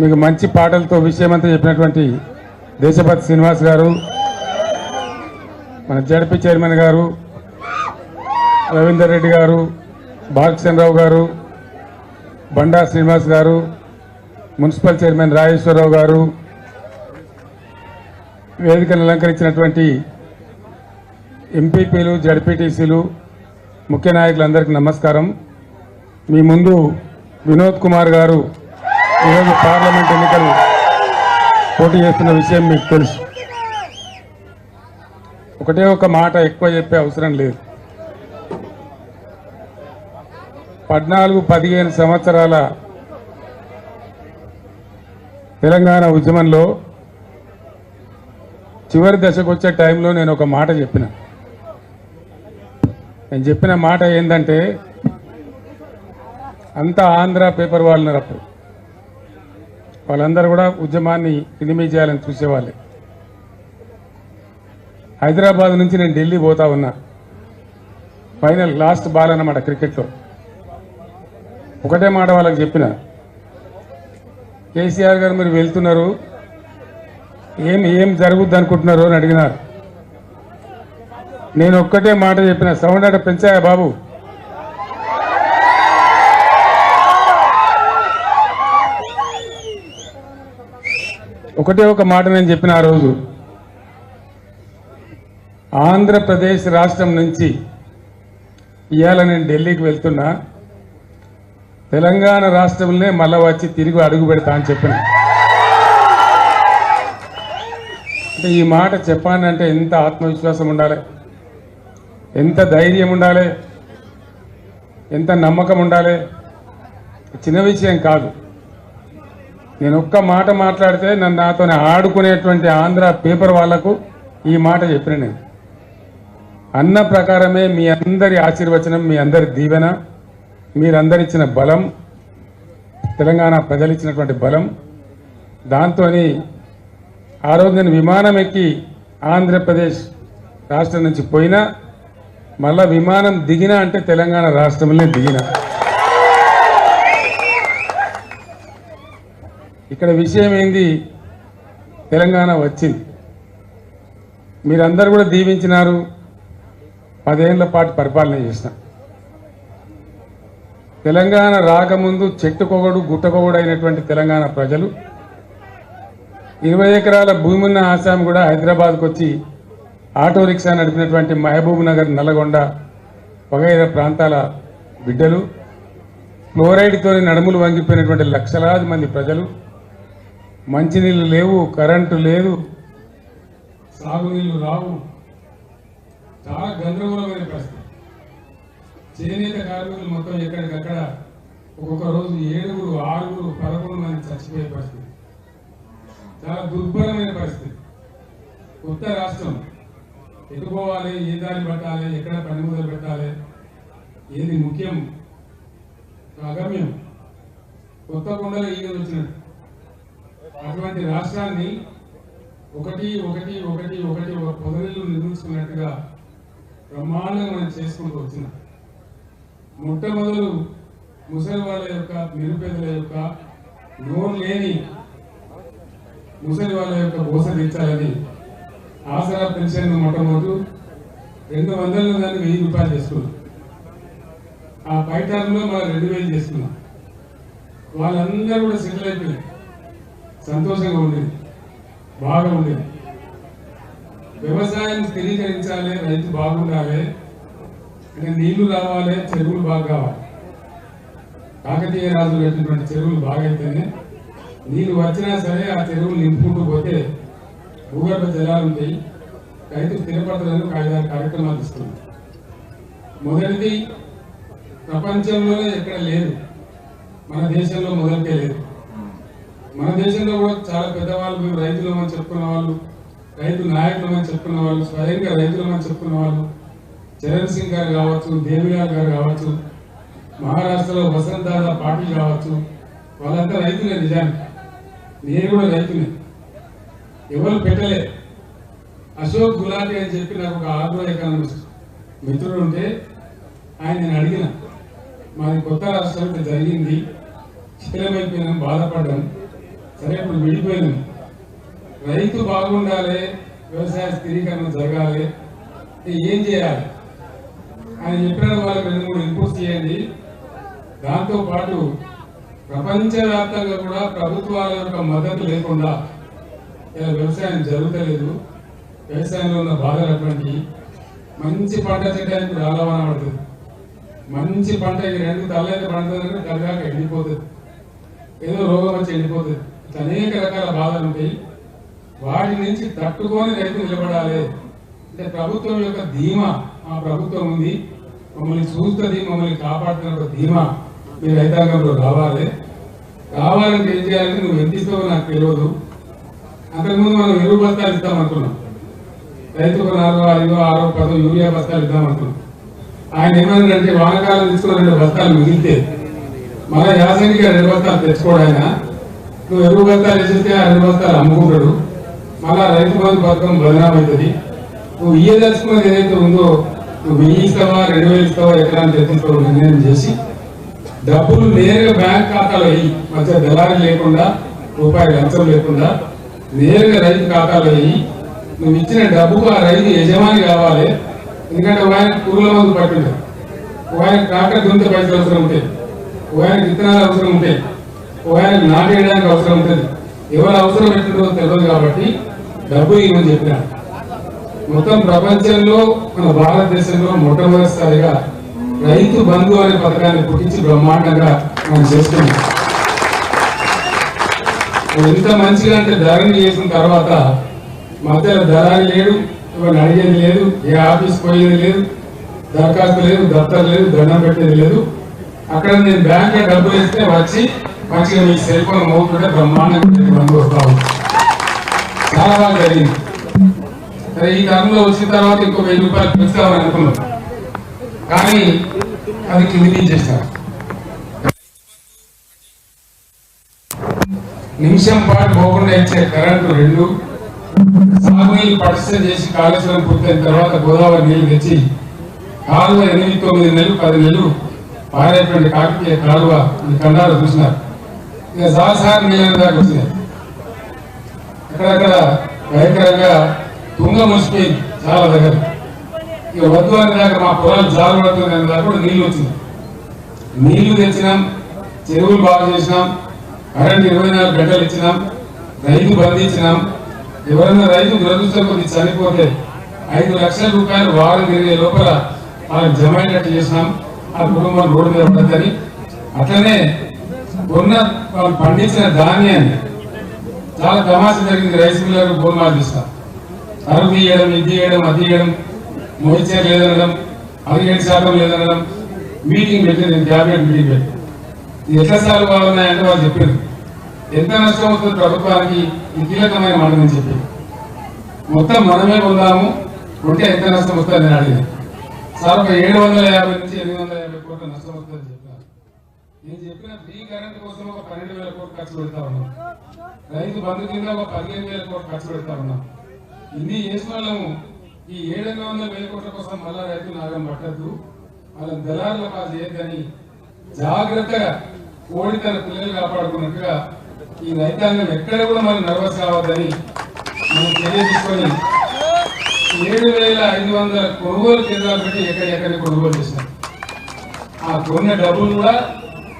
మీకు మంచి పాటలతో విషయమంతా చెప్పినటువంటి దేశపతి శ్రీనివాస్ గారు మన జడ్పీ చైర్మన్ గారు రవీందర్ రెడ్డి గారు బాలకృష్ణరావు గారు బండా శ్రీనివాస్ గారు మున్సిపల్ చైర్మన్ రాజేశ్వరరావు గారు వేదికను అలంకరించినటువంటి ఎంపీపీలు జడ్పీటీసీలు ముఖ్య నాయకులందరికీ నమస్కారం. మీ ముందు వినోద్ కుమార్ గారు ఈరోజు పార్లమెంట్ ఎన్నికలు పోటీ చేస్తున్న విషయం మీకు తెలుసు. ఒకటే ఒక మాట ఎక్కువ చెప్పే అవసరం లేదు. పద్నాలుగు పదిహేను సంవత్సరాల తెలంగాణ ఉద్యమంలో చివరి దశకు వచ్చే టైంలో నేను ఒక మాట చెప్పిన. నేను చెప్పిన మాట ఏంటంటే అంతా ఆంధ్ర పేపర్ వాళ్ళు అప్పుడు వాళ్ళందరూ కూడా ఉద్యమాన్ని ఇనిమి చేయాలని చూసేవాళ్ళే. హైదరాబాద్ నుంచి నేను ఢిల్లీ పోతా ఉన్నా. ఫైనల్ లాస్ట్ బాల్ అన్నమాట క్రికెట్లో. ఒకటే మాట వాళ్ళకి చెప్పిన. కేసీఆర్ గారు మీరు వెళ్తున్నారు. ఏం ఏం జరుగుద్ది అనుకుంటున్నారు అని అడిగినారు. నేను ఒక్కటే మాట చెప్పిన. సౌండ్ అట పెంచాయా బాబు? ఒకటే ఒక మాట నేను చెప్పిన ఆ రోజు. ఆంధ్రప్రదేశ్ రాష్ట్రం నుంచి ఇవాళ నేను ఢిల్లీకి వెళ్తున్నా తెలంగాణ రాష్ట్రంలో మళ్ళా వచ్చి తిరిగి అడుగు పెడతా అని చెప్పిన. అంటే ఈ మాట చెప్పానంటే ఎంత ఆత్మవిశ్వాసం ఉండాలి? ఎంత ధైర్యం ఉండాలి? ఎంత నమ్మకం ఉండాలి? చిన్న విషయం కాదు. నేను ఒక్క మాట మాట్లాడితే నన్ను నాతో ఆడుకునేటువంటి ఆంధ్ర పేపర్ వాళ్ళకు ఈ మాట చెప్పిన నేను. అన్న ప్రకారమే మీ అందరి ఆశీర్వచనం మీ అందరి దీవెన మీరందరిచ్చిన బలం తెలంగాణ ప్రజలు ఇచ్చినటువంటి బలం. దాంతో ఆ రోజు నేను విమానం ఎక్కి ఆంధ్రప్రదేశ్ రాష్ట్రం నుంచి పోయినా మళ్ళా విమానం దిగినా అంటే తెలంగాణ రాష్ట్రంలో దిగినా. ఇక్కడ విషయం ఏంది? తెలంగాణ వచ్చింది. మీరందరూ కూడా దీవించినారు. పదేళ్ళ పాటు పరిపాలన చేసిన. తెలంగాణ రాకముందు చెట్టుకొగడు గుట్టకొగడు అయినటువంటి తెలంగాణ ప్రజలు ఇరవై ఎకరాల భూమి ఉన్న ఆసాం కూడా హైదరాబాద్కు వచ్చి ఆటో రిక్షా నడిపినటువంటి మహబూబ్ నగర్ నల్గొండ వగైరా ప్రాంతాల బిడ్డలు ఫ్లోరైడ్తో నడుములు వంగిపోయినటువంటి లక్షలాది మంది ప్రజలు మంచినీళ్ళు లేవు కరెంటు లేదు సాగునీళ్ళు రావు. చాలా గందరగోళమైన పరిస్థితి. చేనేత కార్మికులు మొత్తం ఎక్కడికక్కడ ఒక్కొక్క రోజు ఏడుగురు ఆరుగురు పదకొండు మంది చచ్చిపోయే పరిస్థితి. చాలా దుర్భరమైన పరిస్థితి. కొత్త రాష్ట్రం. ఎటు పోవాలి ఏ దారి పట్టాలి ఎక్కడ పని మొదలు పెట్టాలి ఏది ముఖ్యం? అగమ్యం. కొత్త కొండలు ఈగలు వచ్చినట్టు. అటువంటి రాష్ట్రాన్ని ఒకటి ఒకటి ఒకటి ఒకటి ఒక పదవిలో నిర్మించుకున్నట్టుగా బ్రహ్మాండంగా మనం చేసుకుంటూ వచ్చినాం. మొట్టమొదలు ముసలి వాళ్ళ యొక్క నిరుపేదల యొక్క నోరు లేని ముసలి వాళ్ళ యొక్క బోస తీర్చాలని ఆసరా పెన్షన్ మొట్టమొదటి రెండు వందల దాన్ని వెయ్యి రూపాయలు చేసుకున్నాం. ఆ పై టర్మ్లో మనం రెండు వేలు చేసుకున్నాం. వాళ్ళందరూ కూడా సెటిల్ అయిపోయారు సంతోషంగా ఉండేది బాగా ఉండేది వ్యవసాయం స్థిరీకరించాలి రైతు బాగుండాలి అంటే నీళ్ళు రావాలి చెరువులు బాగా కావాలి. కాకతీయ రాజులు కట్టినటువంటి చెరువులు బాగా అయితేనే నీళ్ళు వచ్చినా సరే ఆ చెరువులు నింపుకుంటూ పోతే భూగర్భ జలాలు ఉంటాయి. రైతు స్థిరపడతలను కార్యక్రమాలు ఇస్తున్నాయి మొదటిది ప్రపంచంలోనే ఎక్కడ లేదు. మన దేశంలో మొదటికే లేదు. మన దేశంలో కూడా చాలా పెద్దవాళ్ళు మేము రైతులమని చెప్పుకున్న వాళ్ళు రైతు నాయకులమని చెప్పుకున్న వాళ్ళు స్వయంగా రైతులమని చెప్పుకున్న వాళ్ళు చరణ్ సింగ్ గారు కావచ్చు దేవిలాల్ గారు కావచ్చు మహారాష్ట్రలో వసంత్ దాదా పాటిల్ కావచ్చు వాళ్ళంతా రైతులే నిజానికి. నేను కూడా రైతునే. ఎవరు పెట్టలే. అశోక్ గులాటి అని చెప్పి నాకు ఒక ఆగ్రో ఎకానమిస్ట్ మిత్రుడు ఉంటే ఆయన నేను అడిగిన మాది కొత్త రాష్ట్రం జరిగింది శిథిలమైపోయినాం బాధపడ్డాం సరే ఇప్పుడు విడిపోయింది రైతు బాగుండాలి వ్యవసాయ స్థిరీకరణ జరగాలి ఏం చేయాలి? ఆయన చెప్పిన వాళ్ళకి రెండు మూడు ఇన్పుట్స్ చేయండి. దాంతోపాటు ప్రపంచవ్యాప్తంగా కూడా ప్రభుత్వాల యొక్క మద్దతు లేకుండా ఇలా వ్యవసాయం జరుగుతలేదు. వ్యవసాయంలో ఉన్న బాధలు అటువంటి మంచి పంట చేయడానికి రాలవన పడుతుంది మంచి పంట ఈ రెండు తల్లైతే పండుతుందంటే తలగాక ఎండిపోతుంది. ఏదో రోగం వచ్చి ఎండిపోతుంది. అనేక రకాల బాధలు ఉంటాయి. వాటి నుంచి తట్టుకొని రైతు నిలబడాలి. అంటే ప్రభుత్వం యొక్క ధీమా మా ప్రభుత్వం ఉంది. మమ్మల్ని చూస్తుంది మమ్మల్ని కాపాడుతున్న ఒక ధీమా మీ రైతాంగంలో రావాలి రావాలంటే ఏం చేయాలంటే నువ్వు ఎంత ఇస్తావో నాకు తెలియదు. అంతకుముందు మనం ఎరువు బస్తాలు ఇద్దాం అనుకున్నాం. రైతుకు నాలుగు ఐదో ఆరో పదో యూరియా బస్తాలు ఇద్దాం అనుకున్నాం. ఆయన ఏమన్నారంటే వానకాలం తీసుకున్న రెండు బస్తాలు మిగిలితే మన యాసనికి రెండు బస్తాలు తెచ్చుకోడు ఆయన. నువ్వు ఎరువు బస్తాలు వేసిస్తే ఆ రెండు బస్తాలు అమ్ముకుంటాడు. మళ్ళా రైతు బంధు పథకం బదనాం అవుతుంది నువ్వు ఇయ్యదలుచుకున్నది ఏదైతే ఉందో నువ్వు వెయ్యి ఇస్తావా రెండు వేలు ఇస్తావా ఎకరాన్ని తెచ్చుకోవడం నిర్ణయం చేసి డబ్బులు నేరుగా బ్యాంక్ ఖాతాలో వెయ్యి. మధ్య దళారి లేకుండా రూపాయి లంచం లేకుండా నేరుగా రైతు ఖాతాలో వెయ్యి. నువ్వు ఇచ్చిన డబ్బుకు ఆ రైతు యజమాని కావాలి. ఎందుకంటే ఒక ఆయన పురుగుల మందు పట్టిండు. ఒక ఆయన ట్రాక్టర్ దుంత పైసలు అవసరం ఉంటాయి. ఒక ఆయన విత్తనాలు అవసరం ఉంటాయి. ఒకవేళ నాటేయడానికి అవసరం ఉంటుంది ఎవరు అవసరం ఎట్టుందో తెలియదు కాబట్టి డబ్బు ఇవ్వని చెప్పారు మొత్తం ప్రపంచంలో మన భారతదేశంలో మొట్టమొదటిసారిగా రైతు బంధు అనే పథకాన్ని పుట్టించి బ్రహ్మాండంగా మనం చేస్తున్నాం. ఎంత మంచిగా అంటే ధరని చేసిన తర్వాత మధ్యలో ధరాలు లేడు ఇవన్నీ అడిగేది లేదు ఏ ఆఫీస్ పోయేది లేదు దరఖాస్తు లేదు దఫ్తర్ లేదు దండం పెట్టేది లేదు. అక్కడ నేను బ్యాంక్లో డబ్బు డబ్బులు వేస్తే వచ్చి మంచిగా మీ సెల్ ఫోన్ మోగుతుంటే బ్రహ్మాండంగా బంధు వస్తా చాలా బాగా జరిగింది. సరే ఈ తరంలో వచ్చిన తర్వాత ఇంకో వెయ్యి రూపాయలు పెంచుతామని అనుకున్నాం. కానీ అది కింది దించేస్తారు నిమిషం పాటు పోకుండా ఇచ్చే కరెంటు రెండు సాగునీళ్ళు పటిష్టం చేసి కాళేశ్వరం పూర్తయిన తర్వాత గోదావరి నీళ్ళు తెచ్చి కాలువ ఎనిమిది తొమ్మిది నెలలు పది నెలలు పారేటువంటి కాకతీయ కాలువ ఈ కండాలు చూసినారు. ఇక సాహసార నీళ్ళ దాకా వచ్చినాయి అక్కడక్కడ భయంకరంగా తుంగ ముసుకి చాలా దగ్గర. ఇక వద్దు అనే దాకా మా పొలాలు జాలు అనే దాకా కూడా నీళ్ళు వచ్చింది. నీళ్ళు తెచ్చినాం చెరువులు బాగు చేసినాం కరెంట్ ఇరవై నాలుగు గంటలు ఇచ్చినాం రైతు బంధించినాం ఎవరైనా రైతు దురదృష్టం కొద్ది చనిపోతే ఐదు లక్షల రూపాయలు వారం తిరిగే లోపల వాళ్ళకి జమ అయినట్టు చేసినాం. ఆ కుటుంబం రోడ్డు మీద పడద్దని అట్లనే ఉన్న వాళ్ళు పండించిన ధాన్యాన్ని చాలా తమాష జరిగింది. రైస్ మిల్లర్ భూమాలు తీస్తాం అరుగు తీయడం ఇది చేయడం అది చేయడం మోయిచర్ లేదనడం పదిహేడు శాతం లేదనడం మీటింగ్ పెట్టింది క్యాబినెట్ మీటింగ్ పెట్టి ఎంత ఎట్లా సార్లు బాగున్నాయంటే వాళ్ళు చెప్పారు. ఎంత నష్టం అవుతుంది ప్రభుత్వానికి? ఈ కీలకమైన మాట నేను చెప్పి మొత్తం మనమే పొందాము ఉంటే ఎంత నష్టం వస్తుంది నేను అడిగింది సార్ ఒక ఏడు వందల యాభై నుంచి ఎనిమిది వందల యాభై కోట్ల నష్టం వస్తుంది నేను చెప్పిన ఫ్రీ కరెంట్ కోసం ఒక పన్నెండు వేల కోట్లు ఖర్చు పెడతా ఉన్నాం. రైతు బంధు కింద ఒక పదిహేను వేల కోట్లు ఖర్చు పెడతా ఉన్నాం. ఇన్ని చేసిన వాళ్ళము ఈ ఏడెనిమిది వందల వేల కోట్ల కోసం మళ్ళా రైతు నాగం పట్టద్దు. వాళ్ళ దళారుల పాలు చేయొద్దని జాగ్రత్తగా కోడి తన పిల్లలు కాపాడుకున్నట్టుగా ఈ రైతాంగం ఎక్కడ కూడా మనం నర్వస్ కావద్దని మనం తెలియజేసుకొని ఏడు వేల ఐదు వందల కొనుగోలు కేంద్రాలు పెట్టి ఎక్కడెక్కడ కొనుగోలు చేశారు ఆ కొన్న డబ్బులు కూడా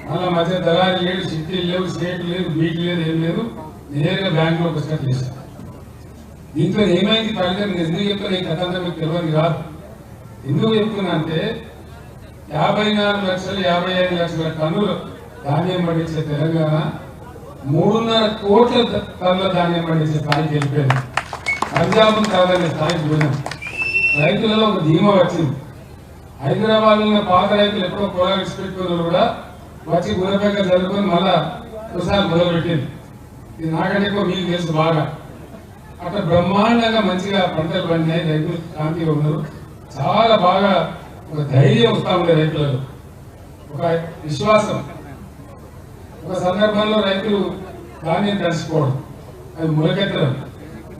మళ్ళీ మధ్య దళాలు లేడు సిటీ లేవు స్టేట్ లేదు బీట్ లేదు ఏం లేదు నేరుగా బ్యాంకులో వచ్చినట్టు చేశాం దీంట్లో ఏమైంది ఫలితం ఎందుకు చెప్తున్నా? ఈ కథ అంతా మీకు తెలియదు కాదు ఎందుకు చెప్తున్నా అంటే యాభై నాలుగు లక్షలు యాభై ఐదు లక్షల టన్నులు ధాన్యం పండించే తెలంగాణ మూడున్నర కోట్ల టన్నుల ధాన్యం పండించే స్థాయికి వెళ్ళిపోయింది. పంజాబ్ కాదనే స్థాయికి పోయినాం. రైతులలో ఒక ధీమా వచ్చింది. హైదరాబాద్ ఉన్న పాత రైతులు ఎప్పుడో పొలాలు విడిచిపెట్టుకున్నారు కూడా వచ్చి గురపేక జరుపుకొని మళ్ళా ఒకసారి మొదలుపెట్టింది. ఇది నాకంటే ఎక్కువ మీకు తెలుసు బాగా. అట్లా బ్రహ్మాండంగా మంచిగా పంటలు పండినాయి రైతులు శాంతిగా ఉన్నారు. చాలా బాగా ఒక ధైర్యం వస్తా ఉంది రైతులలో ఒక విశ్వాసం. ఒక సందర్భంలో రైతులు ధాన్యం తడిచిపోవడం అది మొలకెత్తడం.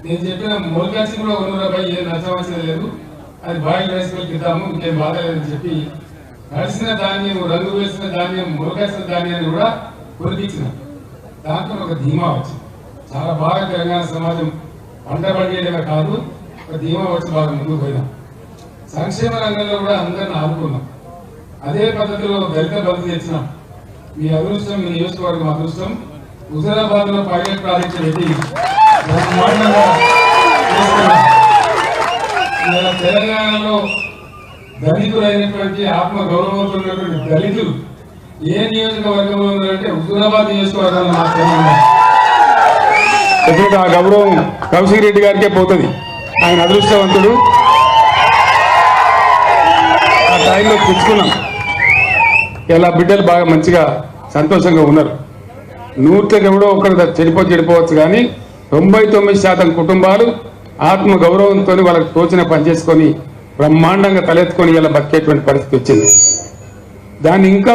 నేను చెప్పిన మొలకెచ్చి కూడా ఉన్న పై ఏం నష్టం లేదు. అది బాయిల్ రైస్ మిల్క్ ఇంకేం బాధలేదని చెప్పి కలిసిన ధాన్యం రంగు వేసిన ధాన్యం మురకేసిన ధాన్యాన్ని కూడా కొనిపించిన దాంట్లో ఒక ధీమా వచ్చింది. చాలా బాగా తెలంగాణ సమాజం పంట పండియడమే కాదు ఒక ధీమా వచ్చి బాగా ముందుకు పోయినాం. సంక్షేమ రంగంలో కూడా అందరిని ఆదుకున్నాం. అదే పద్ధతిలో దళిత బలి తెచ్చినాం. మీ అదృష్టం మీ నియోజకవర్గం అదృష్టం. హుజరాబాద్లో పైలట్ ప్రాజెక్టు పెట్టి తెలంగాణలో దళితులైనటువంటి ఆత్మ గౌరవంతున్నటువంటి దళితులు ఏ నియోజకవర్గంలో ఉన్నారంటే హుజూరాబాద్ నియోజకవర్గంలో మాత్రమే ఆ గౌరవం కౌశిక్ రెడ్డి గారికే పోతుంది. ఆయన అదృష్టవంతుడు. ఆ టైంలో పుచ్చుకున్నాం ఇలా బిడ్డలు బాగా మంచిగా సంతోషంగా ఉన్నారు. నూట్లకి ఎవడో ఒకరు చెడిపో చెడిపోవచ్చు కానీ తొంభై తొమ్మిది శాతం కుటుంబాలు ఆత్మ గౌరవంతో వాళ్ళకి తోచిన పని చేసుకొని బ్రహ్మాండంగా తలెత్తుకొని ఇలా బతికేటువంటి పరిస్థితి వచ్చింది. దాన్ని ఇంకా